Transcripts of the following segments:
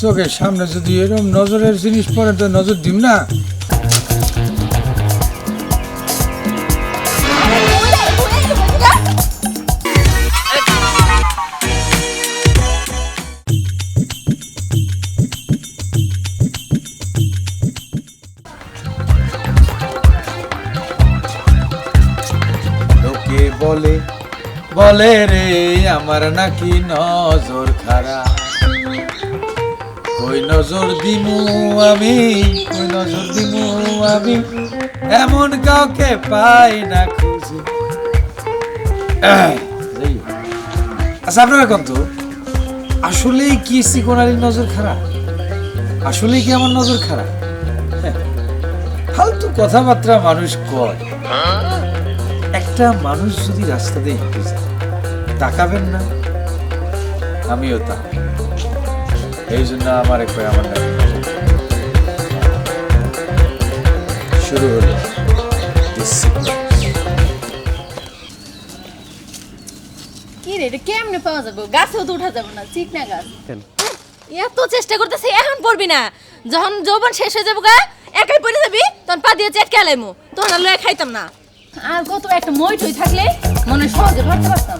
চোখের সামনে যদি এরকম নজরের জিনিস পড়ে তো নজর দিম না। বলে বলে রে আমার নাকি নজর খারাপ। কই নজর দিমু আমি কই নজর দিমু আমি? এমন কাউকে পাই না খুঁজে। আচ্ছা আপনারা কত আসলেই কি সিকোনারির নজর খারাপ? আসলেই কি আমার নজর খারাপ? হ্যাঁ, ফালতু কথাবার্তা মানুষ কয়। একটা মানুষ যদি রাস্তা দিয়ে হেঁটে যায় তাকাবেন না? আমিও তা। এই জন্য আমার একবার আমার শুরু হলো। Discipline। কি রে এটা কেমনে পাওয়া যাবে? গাছেও তো উঠা যাবে না ঠিক না গাছ? এত চেষ্টা করতেছে এখন পড়বি না। যখন যৌবন শেষ হয়ে যাব গা একাই পড়ে যাবি তখন পা দিয়ে চেটকে আলাইমু। তখন আর লয়ে খাইতাম না। আর কত একটা মই টই থাকলে মনে সহজে ধরতে পারতাম।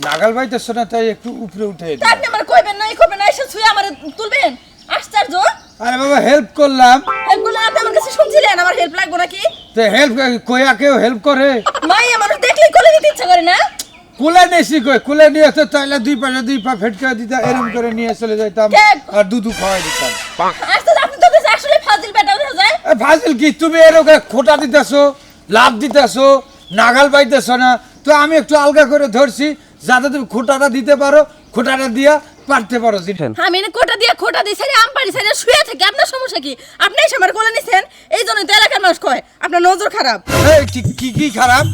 নাগাল পাইতেছ না তাই একটু উপরে উঠে। তা আপনি আমার কইবেন না এই করবেন না এসে ছুঁয়ে আমার তুলবেন। আশ্চর্য। আরে বাবা হেল্প করলাম। হেল্প করলে আপনি আমার কাছে শুনছিলেন আমার হেল্প লাগবে নাকি? তো হেল্প কয়া কেউ হেল্প করে? মাই আমার দেখলেই কোলে দিতে ইচ্ছা করে না। কুলে নেছি কই? কুলে নিয়ে তো তাইলে দুই পাশে দুই পা ফেটকে দিতাম এরম করে নিয়ে চলে যাইতাম ঠিক। আর দুধু খাওয়াই দিতাম। আজ আপনি তো দেশে আসলে ফাজিল বেটা হয়ে যায়। এ ফাজিল কি? তুমি এরকম খোটা দিতেছো লাভ দিতেছো নাগাল পাইতেছো না। তো আমি একটু আলগা করে ধরছি যাতে তুমি খোটাটা দিতে পারো খোটাটা দিয়া পারতে পারো জিনিস আমি না কোটা দিয়ে খোটা দিয়ে সাইরে আম পাড়ি সাইরে শুয়ে থাকি। আপনার সমস্যা কি? আপনি এসে আমার কোলে নিছেন এই জন্যই তো এলাকার মানুষ কয় আপনার নজর খারাপ। এই কি কি কি খারাপ?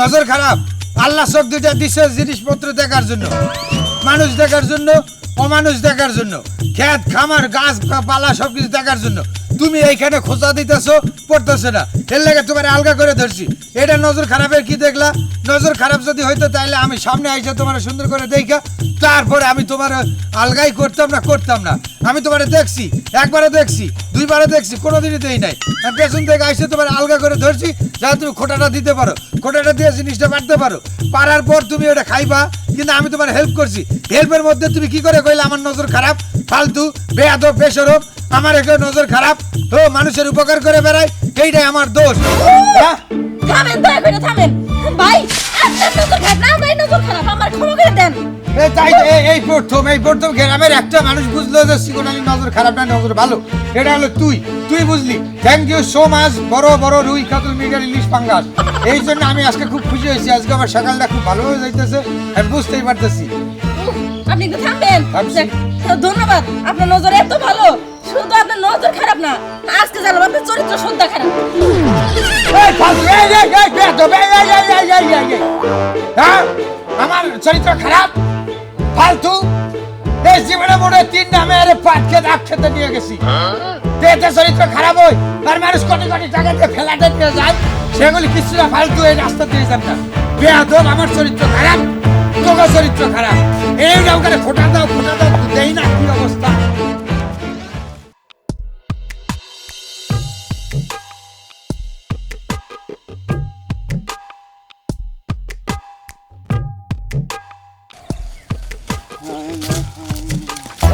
নজর খারাপ। আল্লাহ সব দুইটা দিছে জিনিসপত্র দেখার জন্য। মানুষ দেখার জন্য অমানুষ দেখার জন্য, ক্ষেত, খামার, গাছ, পালা সব কিছু দেখার জন্য। তুমি এইখানে খোঁচা দিতেছো, পড়তেছে না। এর লাগে তোমার আলগা করে ধরছি। এটা নজর খারাপের কি দেখলা? নজর খারাপ যদি হইতো তাহলে আমি সামনে আইসা তোমার সুন্দর করে দেখা তারপরে আমি তোমার আলগাই করতাম না করতাম না। আমি তোমারে দেখছি, একবারে দেখছি, দুইবারে দেখছি, কোনোদিনই দেই নাই। পেছন থেকে আইসে তোমার আলগা করে ধরছি, যাতে তুমি খোটাটা দিতে পারো। খোটাটা দিয়ে জিনিসটা পারতে পারো। পারার পর তুমি ওটা খাইবা, কিন্তু আমি তোমার হেল্প করছি। হেল্পের মধ্যে তুমি কি করে কইলে আমার নজর খারাপ ফালতু বেয়াদব বেসরব আমার একটা নজর খারাপ ও মানুষের উপকার করে বেড়ায় এইটাই আমার দোষ। হ্যাঁ? থামেন দয়া করে থামেন। ভাই আপনার নজর খারাপ না ভাই নজর খারাপ আমার ক্ষমা করে দেন। তাই এই- এই প্রথম এই প্রথম গ্রামের একটা মানুষ বুঝলো যে সিকোনালি নজর খারাপ না নজর ভালো। এটা হলো তুই তুই বুঝলি। থ্যাংক ইউ সো মাচ বড় বড় রুই কাতল মিডিয়ার ইলিশ পাঙ্গাস। এই জন্য আমি আজকে খুব খুশি হয়েছি আজকে আমার সকালটা খুব ভালো হয়ে যাইতেছে আমি বুঝতেই পারতেছি। আপনি একটু থামবেন ধন্যবাদ আপনার নজর এত ভালো শুধু আপনার নজর খারাপ না আজকে জানলাম আপনার চরিত্র সন্ধ্যা খারাপ। হ্যাঁ আমার চরিত্র খারাপ ফালতু এই জীবনে মনে হয় তিন নামে আরে পাট খেতে খেতে নিয়ে গেছি তো এতে চরিত্র খারাপ হয় আর মানুষ কোটি কোটি টাকা দিয়ে ফেলাতে নিয়ে যায় সেগুলি কিছু না ফালতু এই রাস্তা দিয়ে যান না বেয়াদব আমার চরিত্র খারাপ তোকে চরিত্র খারাপ। এই ওখানে ফোটা দাও ফোটা দাও দেই না কি অবস্থা?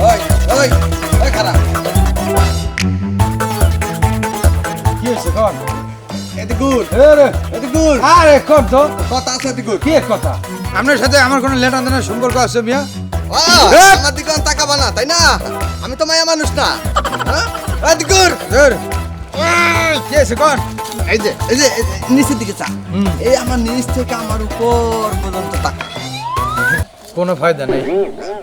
ওই খারাপ। কি এদিকুল কি আপনার সাথে আমার কোনো লেটা দেনার সম্পর্ক আছে মিয়া? আমার দিকে তাকাবা না তাই না? আমি তো মায়া মানুষ না। হ্যাঁ? আছে এই যে এই যে নিচের দিকে চা। এই আমার নিচ থেকে আমার উপর পর্যন্ত তাকা। কোনো ফায়দা নেই।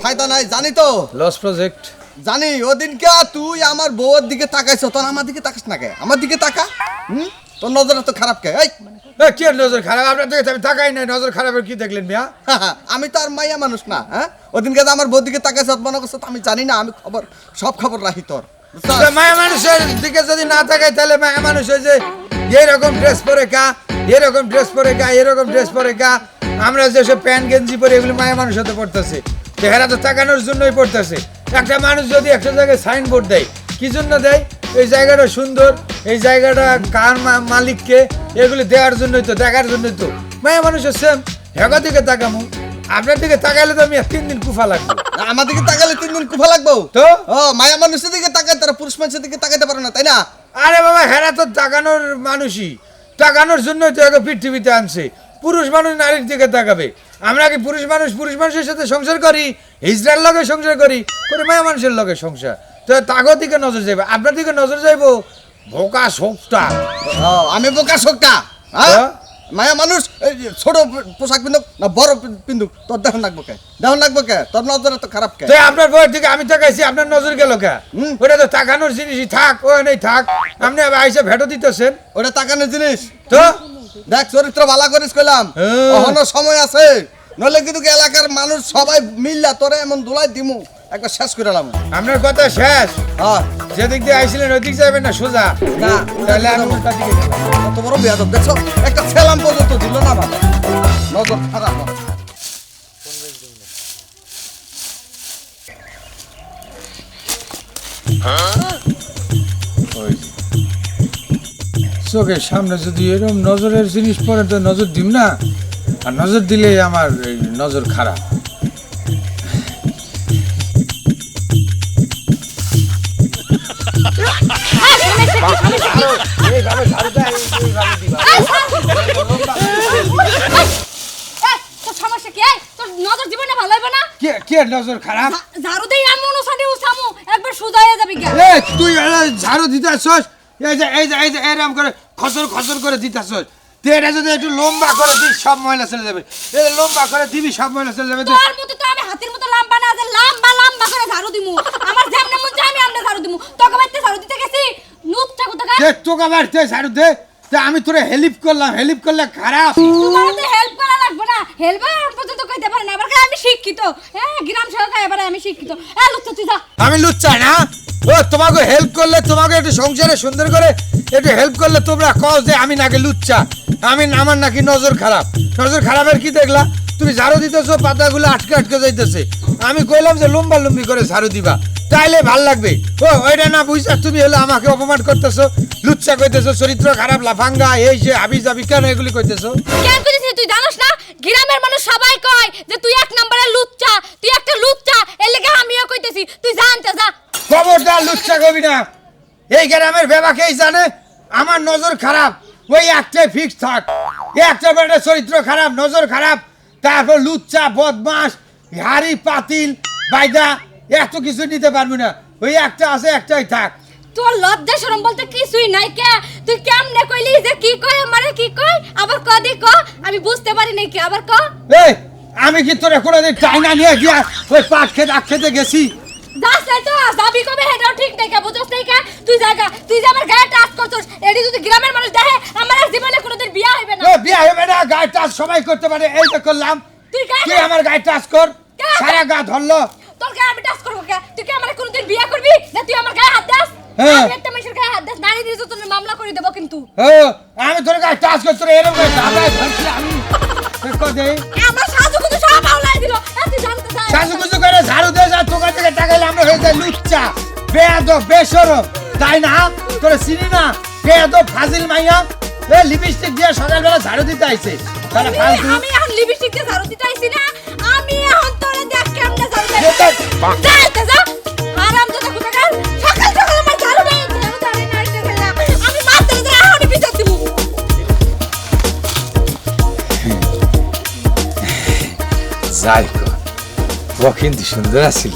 ফায়দা নাই জানি তো। লস প্রজেক্ট জানি ওদিনকে তুই আমার বউয়ের দিকে তাকাইছ তোর আমার দিকে তাকাস না কে? আমার দিকে তাকা হুম? তোর নজর তো খারাপ কে? এই কি নজর খারাপ? আপনার তো আমি তাকাই নাই নজর খারাপের কি দেখলেন মিয়া? আমি তো আর মাইয়া মানুষ না হ্যাঁ? ওদিনকে আমার বৌদিকে তাকে সৎমনা করছে আমি জানি না আমি খবর সব খবর রাখি তোর? মায়া মানুষের দিকে যদি না তাকাই তাহলে মায়া মানুষ ওই যে এরকম ড্রেস পরে কা এরকম ড্রেস পরে কা এরকম ড্রেস পরে কা আমরা যেসব প্যান্ট গেঞ্জি পরে এগুলো মায়া মানুষ হতে পড়তেছে। চেহারা তো তাকানোর জন্যই পড়তেছে। একটা মানুষ যদি একটা জায়গায় সাইনবোর্ড দেয় কি জন্য দেয়? এই জায়গাটা সুন্দর এই জায়গাটা কার মালিককে এগুলি দেওয়ার জন্যই তো দেখার জন্যই তো। মায়া মানুষের সেম হেগা দিকে তাকামু। আপনার দিকে তাকাইলে তো আমি আর তিন দিন কুফা লাগবে। আমার দিকে তাকালে তিন দিন কুফা লাগবো? তো? ও মায়া মানুষের দিকে তাকায় তারা পুরুষ মানুষের দিকে তাকাইতে পারে না তাই না? আরে বাবা হেরা তো তাকানোর মানুষই। তাকানোর জন্যই তো একে পৃথিবীতে আনছে। পুরুষ মানুষ নারীর দিকে তাকাবে। আমরা কি পুরুষ মানুষ পুরুষ মানুষের সাথে সংসার করি? ইসরায়েল লগে সংসার করি? করে মায়া মানুষের লগে সংসার। তো তাগো দিকে নজর যাইবে। আপনার দিকে নজর যাইবো? সোপটা ও, আমি বোকা সোকা হ্যাঁ? মায়া মানুষ ছোট পোশাক পিন্ধুক না বড় পিন্ধুক তোর দেহন লাগবো কে? দেহন লাগবো কে? তোর নজর তো খারাপ কে? আপনার বইয়ের দিকে আমি তাকাইছি আপনার নজর গেল কে। ওটা তো তাকানোর জিনিসই থাক ও নেই থাক। আপনি আইসে ভেটো দিতেছেন। ওটা তাকানোর জিনিস। তো? দেখ চরিত্র ভালো করিস কইলাম। হ্যাঁ। এখনও সময় আছে। নলে কিন্তু এলাকার মানুষ সবাই মিললা তোরে এমন দোলাই দিমু একবার শেষ করে এলাম আপনার কথা শেষ। হ্যাঁ। যেদিক দিয়ে আইছিলেন ওদিক যাবেন না সোজা না তাহলে আমি উল্টা দিকে যাব। কত বড় বেয়াদব দেখছ একটা ছেলাম পর্যন্ত দিল না বাবা নজর খারাপ আমার। ওই যে। চোখের সামনে যদি এরকম নজরের জিনিস পড়ে তো নজর দিম না আর নজর দিলে আমার এই নজর খারাপ সমস্যা কি করে খসর খসর করে লম্বা করে দিস, সব ময়লা চলে যাবে। লম্বা করে দিবি, সব ময়লা চলে যাবে। তোর মতো লম্বা না লম্বা লম্বা করে ঝাড়ু দিমু। আমার যেমনে মন আমি আমনে ঝাড়ু দিমু। তোকে বাইতে ঝাড়ু দিতে গেছি? কোথাকার? তোকে দে তা আমি তোরে হেল্প করলাম হেল্প করলে খারাপ তোমার তো হেল্প করা লাগবে না। হেল্প পর্যন্ত কইতে পারে না আবার আমি শিক্ষিত। হ্যাঁ গ্রাম সরকার এবারে আমি শিক্ষিত। এ লুচ্ছা তুই যা। আমি লুচ্চা না। ও তোমাকে হেল্প করলে তোমাকে একটু সংসারে সুন্দর করে একটু হেল্প করলে তোমরা কও যে আমি নাকি লুচ্চা। আমি আমার নাকি নজর খারাপ। নজর খারাপের কি দেখলা? তুমি ঝাড়ু দিতেছো পাতাগুলো আটকে আটকে যাইতেছে। আমি কইলাম যে লম্বা লম্বি করে ঝাড়ু দিবা। তাইলে ভালো লাগবে। ও ওইটা না বুঝছা তুমি হলে আমাকে অপমান করতেছো লুচ্চা কইতেছো চরিত্র খারাপ লাফাঙ্গা এই যে হাবি জাবি কেন এগুলি কইতেছো? কেন কইছিস তুই জানোস না? গ্রামের মানুষ সবাই কয় যে তুই এক নম্বরে লুচ্চা তুই একটা লুচ্চা এর লেগে আমিও কইতেছি। তুই জানতে যা। খবরদার লুচ্চা কবি না। এই গ্রামের বেবাকেই জানে? আমার নজর খারাপ ওই একটাই ফিক্স থাক। একটা বেটা চরিত্র খারাপ নজর খারাপ তারপর লুচ্চা বদমাস হাড়ি পাতিল বাইদা এত কিছু নিতে পারবি না। ওই একটা আছে একটাই থাক। তোর লজ্জা শরম বলতে কিছুই নাই কে? তুই কেমনে কইলি যে কি কয় আমারে কি কয়? আবার ক দি ক? আমি বুঝতে পারি নাই কি আবার ক? এই আমি কি তোরা কোনোদিন টাইনা নিয়ে গিয়া ওই পাট খেতে আখ খেতে গেছি? যাস নাই তো যাবি কবে? হেটাও ঠিক নাই কে বুঝছস নাই কে? তুই জায়গা তুই যে আমার গায়ে টাচ করছস এটি যদি গ্রামের মানুষ দেখে আমার আর জীবনে কোনোদিন বিয়া হইবে না। বিয়া হবে না গায়ে টাচ সবাই করতে পারে এই যে করলাম। তুই আমার গায়ে টাচ কর? সারা গা ধরলো। তোর গায়ে আমি টাচ করব কে? তুই কি আমার কোনোদিন বিয়া করবি? না তুই আমার গায়ে হাত দাস হ্যাঁ। আমি একটা মানুষের গায়ে হাত দাস নারী দিয়ে তোর মামলা করে দেবো কিন্তু। ও আমি তোর গায়ে টাচ করতে তোর এরকম করে দাবায় ধরছি আমি তোর আমার সাজু কিন্তু সব আউলাই দিল। তুই জানতে চাস। সাজুগুজু করে ঝাড়ু দিয়ে যা তোকার থেকে টাকাইলে আমরা হয়ে যাই লুচ্চা বেয়াদ বেসরম। তাই না? তোরে চিনি না? বেয়াদ ফাজিল মাইয়া। এ লিপস্টিক দিয়ে সকালবেলা ঝাড়ু দিতে আইছে। তাহলে ফালতু। আমি এখন লিপস্টিক দিয়ে ঝাড়ু দিতে আইছি না। যাই কর। ও কিন্তু সুন্দর আছিল।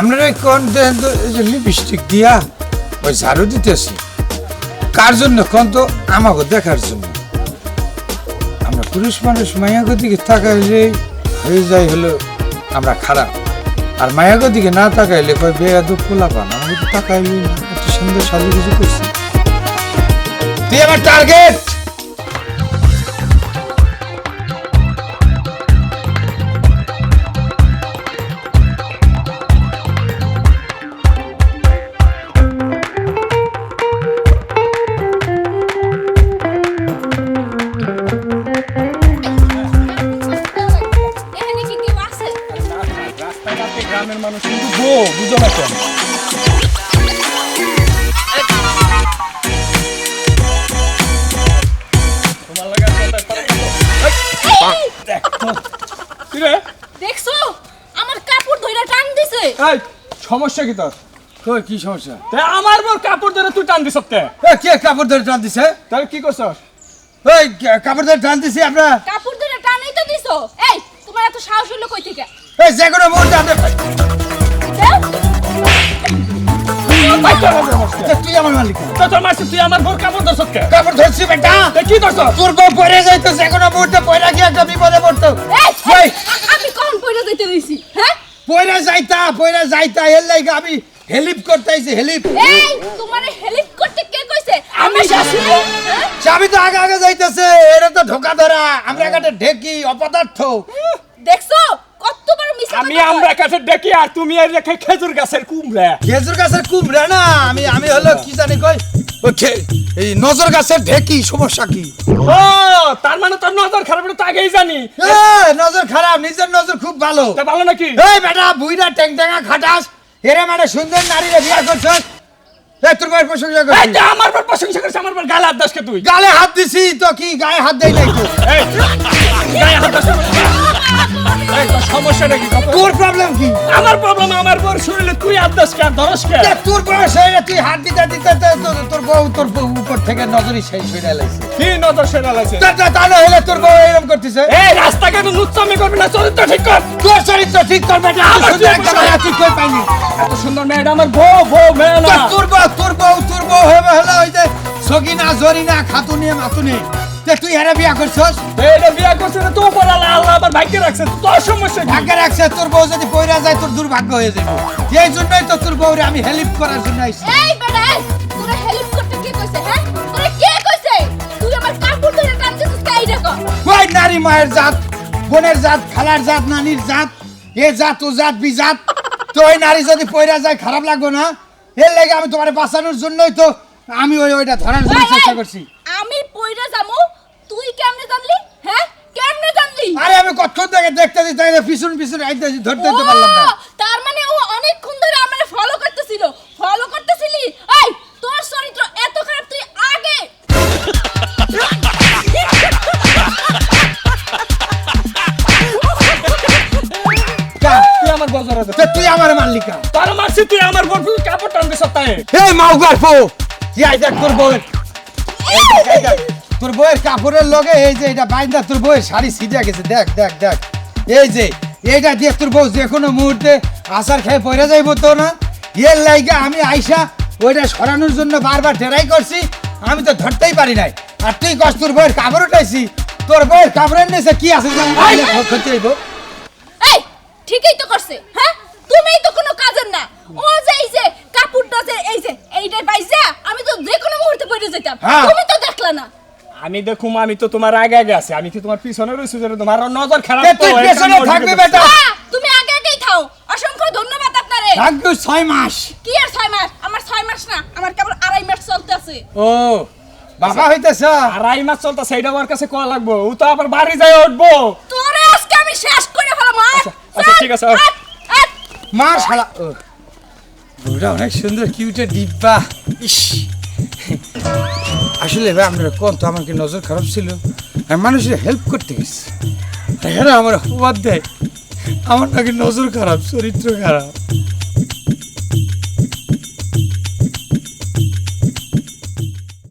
আমরা কোন দেন তো এই যে লিপস্টিক দিয়া ওই ঝাড়ু দিতেছি কার জন্য কোন তো আমাকে দেখার জন্য? আমরা পুরুষ মানুষ মায়াগো দিকে তাকাইলে হয়ে যায় হলো আমরা খারাপ। আর মায়াগো দিকে না তাকাইলে কয় বেয়া দুঃখ লাপান আমি তো তাকাইলি না, এত সুন্দর সাজু কিছু করছি। তুই আমার টার্গেট বুঝো না কেন তোমার লাগা কথা কথা এই, দেখ তো। কি রে দেখছ? আমার কাপড় ধইরা টান দিছে। এই সমস্যা কি তোর? তোর কি সমস্যা? তে আমার বল কাপড় ধরে তুই টান তে। এ, কে কাপড় ধরে টান দিছে? তাহলে কি করছস? কে- কাপড় ধরে টান দিছি আমরা? কাপড় ধরে টানই তো দিছো। এই তোমার এত সাহস হলো কই থেকে? এই যে কোনো মুহূর্তে আমরা আমার মালিক। তো তোর মাসে তুই আমার বল কাপড় ধরছ কে? কাপড় ধরছি বেটা। তে কি ধরছস তোর বউ পড়ে যাইতো যে মুহূর্তে পয়রা গিয়ে একটা বিপদে পড়তো। এই, আমি কখন পয়রা যাইতে দিছি হ্যাঁ? পয়রা যাইতা পয়রা যাইতা এর লাইগা আমি হেলিপ করতে আইছি হেলিপ। এই তোমারে হেল্প করতে কে কইছে? আমি যাচ্ছি। হ্যাঁ? চাবি তো আগে আগে যাইতেছে এটা তো ঢোকা ধরা। আমরা কাটে ঢেকি অপদার্থ। দেখছ? আমি আমরা কাছে ডেকে আর তুমি এই রেখে খেজুর গাছের কুমড়া। খেজুর গাছের কুমড়া না? আমি আমি হলো কি জানি কই? এই নজর গাছের ঢেকি সমস্যা কি? ও তার মানে তোর নজর খারাপ তো আগেই জানি। নজর খারাপ নিজের নজর খুব ভালো। তা ভালো নাকি? এই বেটা বুইরা ট্যাং ট্যাঙ্গা খাটাস। এরে মানে সুন্দর নারীরে বিয়া করছস। তোর বউয়ের প্রশংসা এই করছিস যে আমার পর প্রশংসা করছে আমার পর গালে হাত দাসকে তুই? গালে হাত দিছি তো কি গায়ে হাত দেই নাই তো? এই গায়ে হাত দাস এই সমস্যাটা কি? তোর প্রবলেম কি? আমার প্রবলেম আমার পর শুনলে তুই আর ধরসকে তা তোর তুই হাত দিতে দিতে তোর- বউ তোর উপর থেকে নজরই শেষ হয়ে লাইছে কি নজর সেরা তা না হলে তোর বউ এরকম করতেছে? এই রাস্তাঘাটে নুচ্চামি করবি না চরিত্র ঠিক কর। তোর চরিত্র ঠিক করবে না আমার সুন্দর একটা মায়া তুই কই পাইনি এত সুন্দর মেয়েটা আমার বউ বউ মেয়ে না। তোর বউ তোর বউ তোর বউ হবে হলো ওই যে সগিনা জরিনা খাতুনে মাতুনে। তে তুই হেরে বিয়া করছস? এটা বিয়া করছে না তো উপর আল্লাহ আল্লাহ আবার ভাগ্যে রাখছে তোর সমস্যা কি? ভাগ্যে রাখছে তোর বউ যদি পয়রা যায় তোর দুর্ভাগ্য হয়ে যাবে এই জন্যই তো তোর বউরে আমি হেল্প করার জন্য আইছি। এই বেটা এই তোরা হেল্প করতে কে কইছে হ্যাঁ? তোরা কে কইছে? তুই আমার কাপড় ধরে টান দিছিস দেখো ওই নারী মায়ের জাত বোনের জাত খালার জাত নানির জাত এ জাত ও জাত বি জাত। তো ওই নারী যদি পয়রা যায় খারাপ লাগবে না। এর লাগে আমি তোমার বাঁচানোর জন্যই তো আমি ওই ওইটা ধরার জন্য চেষ্টা করছি আমি পয়রা যামু তুই কেমনে জানলি হ্যাঁ কেমনে জানলি আরে আমি কতক্ষণ থেকে দেখতেছি তাই পিছন পিছন আইতেছি ধরতে তো পারলাম না। তার মানে ও অনেকক্ষণ ধরে আমারে ফলো করতেছিল। ফলো করতেছিলি? এই তোর চরিত্র এত খারাপ তুই আগে। তুই আমার বজারে দে। তা তুই আমার মাল্লিকা তোর মারছি তুই আমার বউ কাপড় টান দিছ তাই এই মাও গল্প কি আই দেখ তোর বউয়ের। এই দেখ, তোর বউয়ের কাপড়ের লগে এই যে এটা বাইন্দা তোর বউয়ের শাড়ি ছিটে গেছে দেখ দেখ দেখ। এই যে এইটা দিয়ে তোর বউ যে কোনো মুহূর্তে আসার খেয়ে পড়ে যাইব তো না? এর লাইগা আমি আইসা ওইটা সরানোর জন্য বারবার ট্রাই করছি আমি তো ধরতেই পারি নাই। আর তুই কস তোর বউয়ের কাপড় উঠাইছি? তোর বউয়ের কাপড়ের নিচে কি আছে এই! ঠিকই তো করছে হ্যাঁ? তুমিই তো কোনো কাজের না। ও যে এই যে কাপড়টা যে এই যে এইটার বাইজা আমি তো যে কোনো মুহূর্তে পড়ে যেতাম। হ্যাঁ। তুমি তো দেখলা না। আমি দেখুম আমি তো তোমার আগে আগে আছি। আমি কি তোমার পিছনে রয়েছি যে তোমার নজর খারাপ তুই পেছনে থাকবি বেটা? তুমি আগে আগেই থাও। অসংখ্য ধন্যবাদ আপনারে। থাকবি ছয় মাস। কি আর ছয় মাস? আমার ছয় মাস না আমার কেবল আড়াই মাস চলতে আছে ও বাবা হইতেছ? আড়াই মাস চলতে সেইটা আমার কাছে কল লাগবো? ও তো আবার বাড়ি যায় উঠবো। তোরে আজকে আমি শেষ করে ফেলাম আচ্ছা, আচ্ছা, ঠিক আছে, আচ্ছা। মা শালা ও বউটা অনেক সুন্দর কিউটের ডিব্বা। ইস। আসলে ভাই, আমরা কত আমার কি নজর খারাপ ছিল? আমি মানুষের হেল্প করতে গেছি। হ্যাঁ আমার অপবাদ দেয়। আমার নাকি নজর খারাপ, চরিত্র খারাপ।